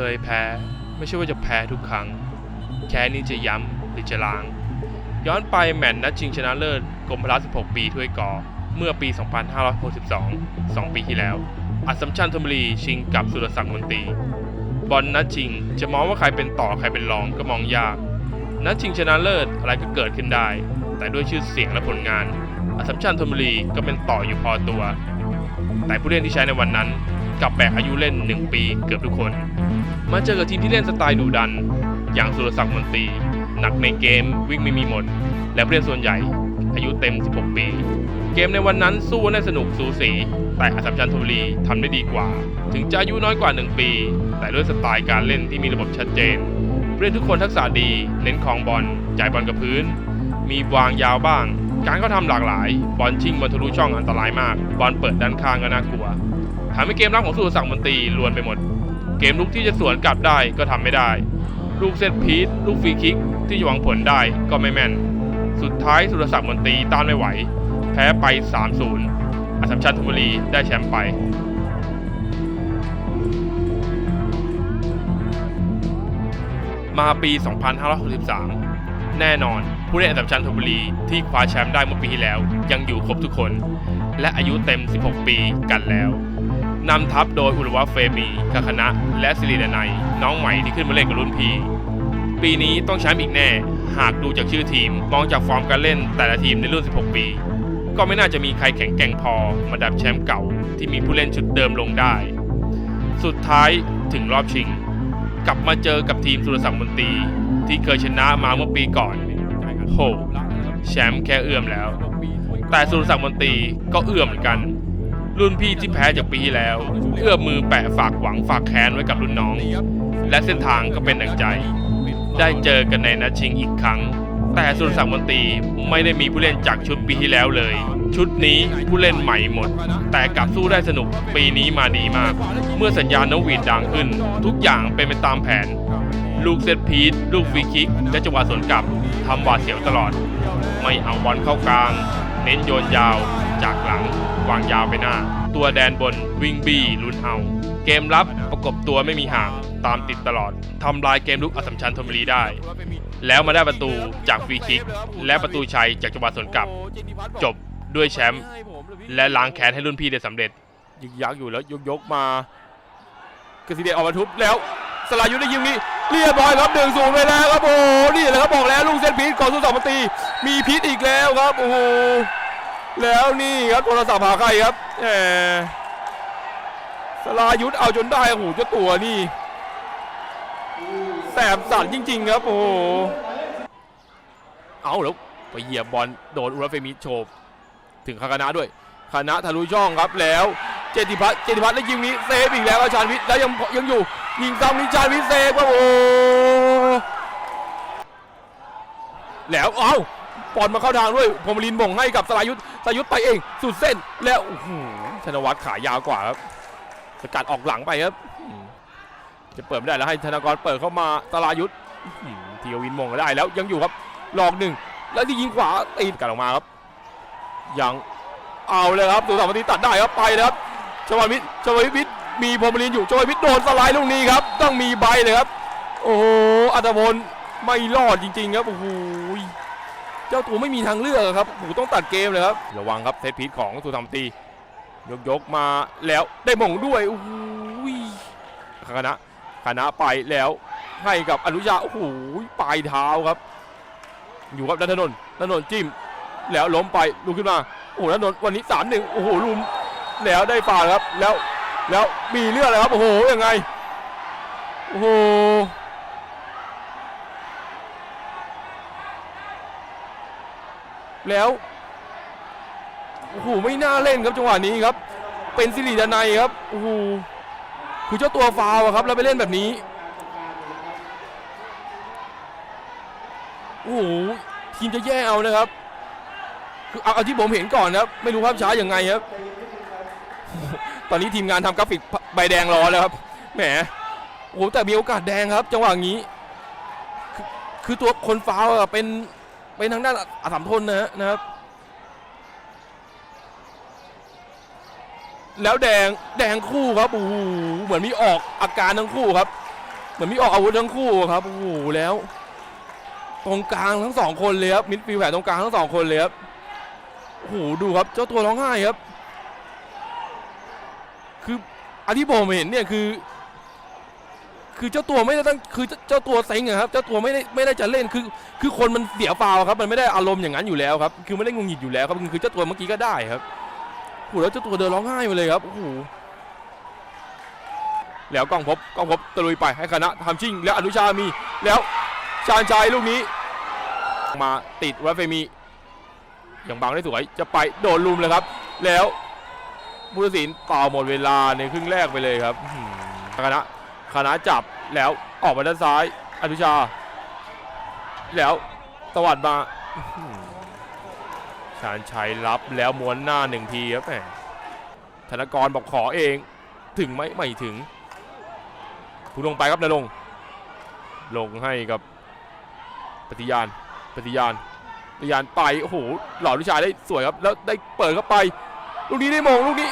เคยแพ้ ไม่ใช่ว่าจะแพ้ทุกครั้ง แค่นี้จะย้ำหรือจะล้าง ย้อนไปแมตช์นัดชิงชนะเลิศกรมพละ16 ปีถ้วยกอเมื่อปี 2562 2 ปีที่แล้ว อัสสัมชัญธนบุรีชิงกับสุรศักดิ์มนตรี บอลนัดชิงจะมองว่าใครเป็นต่อใครเป็นรองก็มองยาก นัดชิงชนะเลิศอะไรก็เกิดขึ้นได้ แต่ด้วยชื่อเสียงและผลงาน อัสสัมชัญธนบุรีก็เป็นต่ออยู่พอตัว แต่ผู้เล่นที่ใช้ในวันนั้นกลับแบกอายุเล่น 1 ปีเกือบทุกคน มาเจอกับทีมที่เล่นสไตล์ดุดัน อย่างสุรศักดิ์มนตรี หนักในเกมวิ่งไม่มีหมด และผู้เล่นส่วนใหญ่ อายุเต็ม 16 ปี เกมในวันนั้นสู้ได้สนุกสูสี แต่อัสสัมชัญธนบุรีทำได้ดีกว่า ถึงจะอายุน้อยกว่า 1 ปี แต่ด้วยสไตล์การเล่นที่มีระบบชัดเจนผู้เล่นทุกคนทักษะดีเน้นของบอลจ่ายบอลกับพื้น มีวางยาวบ้าง การเขาทำหลากหลาย บอลชิงบอลทะลุช่องอันตรายมาก บอลเปิดด้านข้างก็น่ากลัวทำให้เกมรับของสุรศักดิ์มนตรีลวนไปหมด เกมลุกที่จะสวนกลับได้ก็ทำไม่ได้ ลูกเซตพีทลูกฟรีคิกที่จะหวังผลได้ก็ไม่แม่น สุดท้ายสุรศักดิ์มนตรีต้านไม่ไหว แพ้ไป 3-0อัสสัมชัญธนบุรีได้แชมป์ไปมาปี 2563 แน่นอน ผู้เล่นอัสสัมชัญธนบุรีที่คว้าแชมป์ได้เมื่อปีที่แล้ว ยังอยู่ครบทุกคน และอายุเต็ม 16 ปีกันแล้ว นำทัพโดยอุลวะเฟมีคาคณะ และสิริดนัย น้องใหม่ที่ขึ้นมาเล่นกับรุ่นพี่ ปีนี้ต้องแชมป์อีกแน่ หากดูจากชื่อทีม มองจากฟอร์มการเล่นแต่ละทีมในรุ่น 16 ปี ก็ไม่น่าจะมีใครแข็งแกร่งพอมาดับแชมป์เก่าที่มีผู้เล่นชุดเดิมลงได้ สุดท้ายถึงรอบชิง กลับมาเจอกับทีมสุรศักดิ์มนตรีที่เคยชนะมาเมื่อปีก่อนโหแชมป์แค่เอื้อมแล้ว แต่สุรศักดิ์มนตรีก็เอื้อมเหมือนกัน รุ่นพี่ที่แพ้จากปีที่แล้ว เอื้อมมือแปะฝากหวังฝากแค้นไว้กับรุ่นน้อง และเส้นทางก็เป็นดังใจ ได้เจอกันในนัดชิงอีกครั้ง แต่สุรศักดิ์มนตรีไม่ได้มีผู้เล่นจากชุดปีที่แล้วเลย ชุดนี้ผู้เล่นใหม่หมด แต่กลับสู้ได้สนุกปีนี้มาดีมาก เมื่อสัญญาณนกหวีดดังขึ้น ทุกอย่างเป็นไปตามแผน ลูกเซตพีทลูกฟรีคิก และจังหวะสวนกลับทำหวาดเสียวตลอด ไม่เอาบอลเข้ากลาง เน้นโยนยาวจากหลังวางยาวไปหน้า ตัวแดนบนวิ่งบี้ลุ้นเอา เกมรับประกบตัวไม่มีห่างตามติดตลอดทำลายเกมลุกอสัมชัญธนบุรีได้ แล้วมาได้ประตูจากฟรีคิก และประตูชัยจากจังหวะสวนกลับ จบด้วยแชมป์และล้างแค้นให้รุ่นพี่ได้สำเร็จยิงยักอยู่แล้วยกยกมากสิเดชออกมาทุบแล้วสลายุทธได้ยิงนี้เรียบร้อยครับหนึ่งศูนย์ไปแล้วครับโอ้นี่แหละครับบอกแล้วลูกเส้นพีทของสุสามตีมีพิษอีกแล้วครับโอ้ แล้วนี่ครับโทรศัพท์หาใครครับแหมสลายุทธเอาจนได้โอ้โหเจ้าตัวนี่แสบสันจริง ๆ ครับโอ้โหเอาแล้วไปเหยียบบอลโดนอุรเฟมิโฉบถึงคาคณะด้วยคณะทะลุช่องครับแล้วเจติพัฒน์เจติพัฒน์ได้ยิงนี้เซฟอีกแล้วอาชานวิทย์แล้วยังยังอยู่ยิงซ้ำนี้ชานวิทย์เซฟครับโอ้แล้วเอ้า บอลมาเข้าทางด้วยพรมลินบ่งให้กับสรายุทธสรายุทธไปเอง สุดเส้นแล้วธนวัฒน์ขายาวกว่าครับสกัดออกหลังไปครับ จะเปิดไม่ได้แล้วให้ธนากรเปิดเข้ามาสรายุทธทีวินมงก็ได้แล้วยังอยู่ครับหลอกหนึ่งแล้วที่ยิงขวาตีกัดออกมาครับ ยังเอาเลยครับตัวสามนาทีตัดได้ครับไปเลยครับชวาวิทย์ชวาวิทย์มีพรมลินอยู่ชวาวิทย์โดนสไลด์ลูกนี้ครับ ต้องมีใบเลยครับ โอ้โหอัตพลไม่รอดจริง ๆ ครับโอ้โห เจ้าตัวไม่มีทางเลือกครับโอ้โหต้องตัดเกมเลยครับ ระวังครับเซตพีทของสุธรรมตี ยกยกมาแล้วได้หม่งด้วยโอ้โหคณะคณะไปแล้วให้กับอนุญาโอ้โหปลายเท้าครับ อยู่ครับนันทนนท์นันทนนท์จิ้ม แล้วล้มไปลุกขึ้นมาโอ้โหแล้วนนท์วันนี้สามหนึ่งโอ้โหลุมแล้วได้ฝ่าครับแล้วแล้วมีเลือดเลยครับโอ้โหยังไงโอ้โห แล้วโอ้โหไม่น่าเล่นครับจังหวะนี้ครับ เป็นสิริดนัยครับโอ้โหคือเจ้าตัวฟาวครับแล้วไปเล่นแบบนี้โอ้โหทีมจะแย่เอานะครับคือเอาเอาที่ผมเห็นก่อนนะครับไม่รู้ภาพช้ายังไงครับ ตอนนี้ทีมงานทำกราฟิกใบแดงรอแล้วครับแหมโอ้โหแต่มีโอกาสแดงครับ จังหวะนี้ คือคือตัวคนฟาวเป็น เป็นทางด้านอาสามทนนะนะครับ แล้วแดงแดงคู่ครับโอ้โหเหมือนมีออกอาการทั้งคู่ครับ เหมือนมีออกอาวุธทั้งคู่ครับโอ้โหแล้ว ตรงกลางทั้งสองคนเลยครับมิดฟิลแผลตรงกลางทั้งสองคนเลยครับโอ้โหดูครับ เจ้าตัวร้องไห้ครับ คืออันที่ผมเห็นเนี่ยคือ คือเจ้าตัวไม่ได้ตั้งคือเจ้าตัวเซ็งอะครับเจ้าตัวไม่ได้ไม่ได้จะเล่นคือ คือคนมันเสียฟาวครับมันไม่ได้อารมณ์อย่างนั้นอยู่แล้วครับคือไม่ได้งุนหงิดอยู่แล้วครับคือเจ้าตัวเมื่อกี้ก็ได้ครับโอ้โหแล้วเจ้าตัวเดินร้องไห้มาเลยครับโอ้โหแล้วกล้องพบกล้องพบตะลุยไปให้คณะทำชิ่งแล้วอนุชามีแล้วชาญชัยลูกนี้มาติดวัดเฟมีอย่างบังได้สวยจะไปโดนลุมเลยครับ แล้วผู้ตัดสินเป่าหมดเวลาในครึ่งแรกไปเลยครับคณะ คณะจับแล้วออกมาด้านซ้าย อนุชา แล้วตวัดมาชาญชัยรับแล้วม้วนหน้าหนึ่งทีครับแหมธนกรบอกขอเอง ถึงไหมไม่ถึง ผู้ลงไปครับนรงลงให้กับปฏิญาณปฏิญาณปฏิญาณไป โอ้โห หล่อวิชาได้สวยครับ แล้วได้เปิดเข้าไป ลูกนี้ได้มองลูกนี้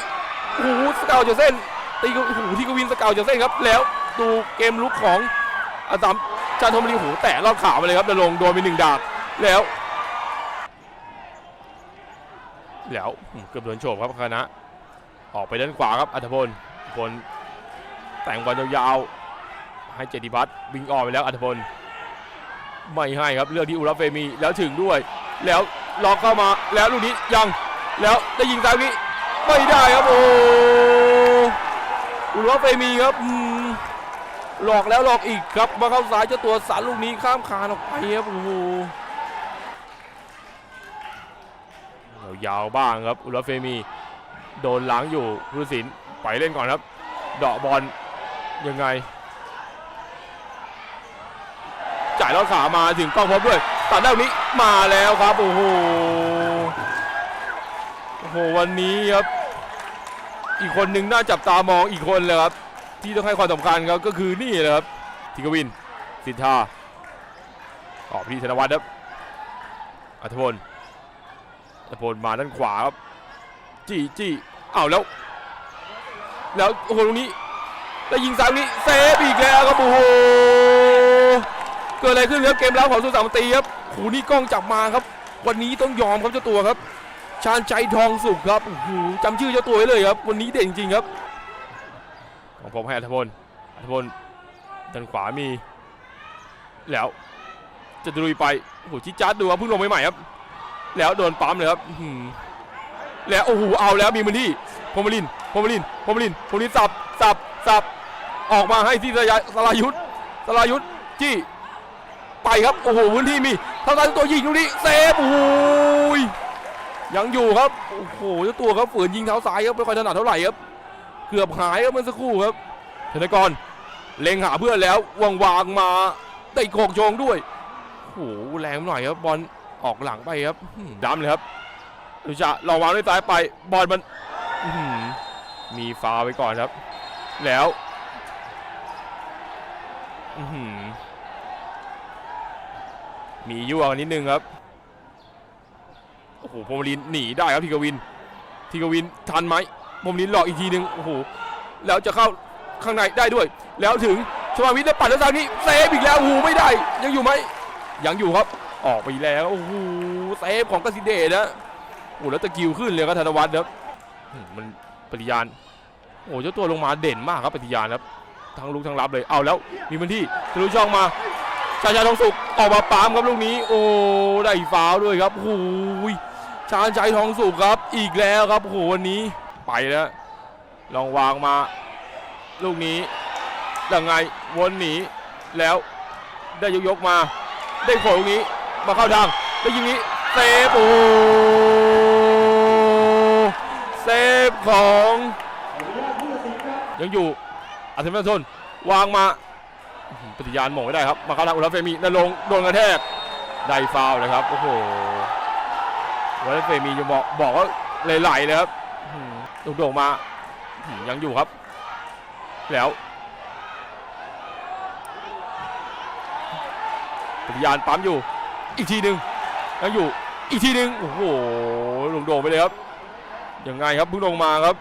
โอ้โหสเกาวจากเส้น ตีโอ้โหที่กวินสเกาวจากเส้นครับ แล้ว ดูเกมลุกของอาตามชาญธมบุรีโอ้โหแตะลอดขาไปเลยครับนรงโดนไปหนึ่งดาบแล้ว แล้วเกือบโดนโฉบครับคณะ ออกไปด้านขวาครับอัธพลพลแต่งบอลยาวๆให้เจติพัฒน์วิ่งออกไปแล้วอัธพลไม่ให้ครับเลือกที่อุรัเฟมีแล้วถึงด้วย แล้วล็อกเข้ามาแล้วลูกนี้ยังแล้วได้ยิงซ้ายนี้ไม่ได้ครับโอ้อุรัเฟมีครับอืม หลอกแล้วหลอกอีกครับมาเข้าซ้ายเจ้าตัวสารลูกนี้ข้ามคานออกไปครับโอ้โหยาวบ้างครับอุลเฟมี โดนหล้างอยู่ผู้สินไปเล่นก่อนครับเดาะบอลยังไง จ่ายลอดขามาถึงกล้องพบด้วยตัดด้านนี้มาแล้วครับโอ้โหโอ้โหวันนี้ครับ อีกคนหนึ่งน่าจับตามองอีกคนเลยครับ ที่ต้องให้ความสำคัญครับก็คือนี่เลยครับทิกวินสิทธาออกพี่ธนวัฒน์ครับอัธพลตะโพนมาด้านขวาครับจี้จี้อ้าวแล้ว แล้วโอ้โหตรงนี้แล้วยิงซ้ายตรงนี้เซฟอีกแล้วครับโอ้โหเกิดอะไรขึ้นครับเกมรับของสุสามนตีครับโอ้โหนี่กล้องจับมาครับ วันนี้ต้องยอมครับเจ้าตัวครับ ชาญใจทองสุขครับโอ้โหจำชื่อเจ้าตัวไว้เลยครับ วันนี้เด่นจริงๆครับ ของผมให้อัธพลอัธพลด้านขวามี แล้วจะดุยไปโอ้โหชิจัดดูครับเพิ่งลงใหม่ๆครับ แล้วโดนปั๊มเลยครับแล้วโอ้โหเอาแล้วมีมันที่พมลินพมลินพมลินพมลินสับสับสับออกมาให้ที่สลายสลายุทธสลายุทธจี้ไปครับโอ้โหพื้นที่มีทางด้านตัวยิงตรงนี้เซฟโอ้โหยยังอยู่ครับโอ้โหเจ้าตัวครับฝืนยิงเท้าซ้ายครับไม่ค่อยถนัดเท่าไหร่ครับ เกือบหายครับเมื่อสักครู่ครับธนกรเล็งหาเพื่อนแล้ววางวางมาได้โขกโชงด้วยโอ้โหแรงหน่อยครับบอลออกหลังไปครับอื้อหือดำเลยครับดูจะลองวางด้วยซ้ายไปบอลมันมีฟาวไปก่อนครับ แล้วมียั่วกันนิดนึงครับโอ้โหพมลินหนีได้ครับทีกวินทีกวินทันไหม พรหมลินหลอกอีกทีหนึงโอ้โหแล้วจะเข้าข้างในได้ด้วย แล้วถึงชมาวิทย์ได้ปัดแล้วทางนี้เซฟอีกแล้วโอ้โหไม่ได้ ยังอยู่ไหมยังอยู่ครับ ออกไปแล้วโอ้โหเซฟของกสิเดชนะโอ้โหแล้วตะกิวขึ้นเลยครับธนวัฒน์ครับมันปฏิญาณโอ้เจ้าตัวลงมาเด่นมากครับปฏิญาณครับทั้งลุกทั้งรับเลยเอาแล้วมีพื้นที่ทะลุช่องมาชาญชายทองสุกออกมาปามครับลูกนี้ โอ้ได้ฟาวด้วยครับโอ้โหชาญชัยทองสุกครับ อีกแล้วครับโอ้โหวันนี้ ไปแล้ว ลองวางมา ลูกนี้ยังไงวนหนีแล้วได้ยกยกมา ได้โขลูกนี้มาเข้าทางได้ยิงนี้เซฟโอ้เซฟของยังอยู่อัศวินทนวางมาปฏิญาณหม่งไม่ได้ครับ มาเข้าทางอุลเฟมีนรงค์โดนกระแทกได้ฟาวเลยครับโอ้โหอุลเฟมีจะบอกบอกว่าไหลๆเลยครับ อื้อหือโด่งมายังอยู่ครับ แล้วปฏิญาณปั๊มอยู่ อีกทีหนึ่งยังอยู่ อีกทีหนึ่งโอ้โหลงโด่งไปเลยครับยังไงครับเพิ่งลงมาครับ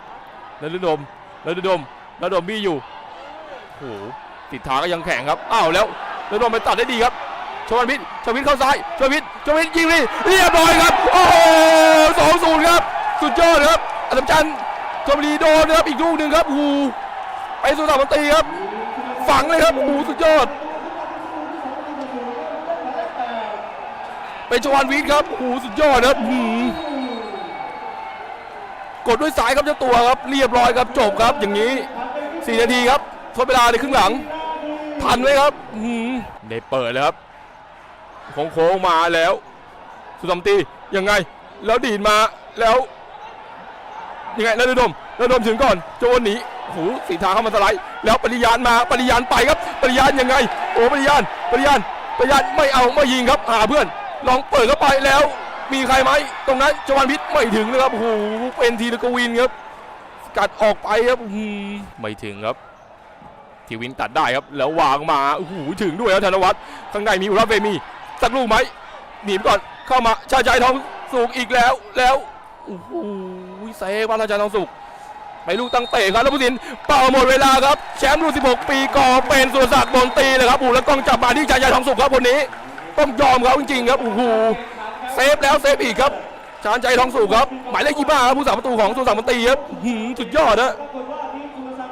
นฤดมนฤดมนฤดมบี้อยู่โอ้โหฝีสิทธาก็ยังแข็งครับอ้าวแล้วแล้วโดนไปตัดได้ดีครับชวันพิษชวันพิษเข้าซ้ายชวันพิษชวันพิษยิงนี่เรียบร้อยครับโอ้โหสองศูนย์ครับ สุดยอดครับอัศจรรย์ ชมบุรีโดนนะครับอีกลูกหนึ่งครับโอ้โหไปสุดสามนตีครับ ฝังเลยครับโอ้โหสุดยอดเป็นชวันวิทย์ครับโอ้โหสุดยอดครับอื้อหือกดด้วยสายครับเจ้าตัวครับ เรียบร้อยครับจบครับอย่างนี้ 4 นาทีครับทดเวลาในครึ่งหลังทันไหมครับอื้อหือได้เปิดเลยครับโค้งมาแล้ว สุดสัมตียังไง แล้วดีดมาแล้ว ยังไงแล้วระดมระดมถึงก่อนโจนหนีโอ้โหสีทางเข้ามาสไลด์แล้วปริยานมาปริยานไปครับปริยานยังไง โอ้ปริยานปริยานปริยานไม่เอาไม่ยิงครับหาเพื่อน ลองเปิดเข้าไปแล้ว มีใครไหมตรงนั้นจวานพิษไม่ถึงนะครับโอ้โหเป็นทีลกวินครับกัดออกไปครับไม่ถึงครับทีวินตัดได้ครับแล้ววางมาโอ้โหถึงด้วยครับธนวัฒน์ข้างในมีอุราเฟมีสักลูกไหมหนีไปก่อนเข้ามาชาใจทองสุกอีกแล้วแล้วโอ้โห เซฟว่าชาใจทองสุขไปลูกตั้งเตะครับแล้วผู้สินเป่าหมดเวลาครับแชมป์รุ่น16 ปีก่อเป็นสุรศักดิ์โดนตีเลยครับอ้โหแล้วกองจับมาที่ชายาทองสุขครับคนนี้ ต้องยอมเขาจริงๆครับโอ้โหเซฟแล้วเซฟอีกครับชานใจทองสุขครับหมายเลขยี่บ้าครับผู้สาประตูของสุรศักดิ์บนตรีครับหือสุดยอดนะ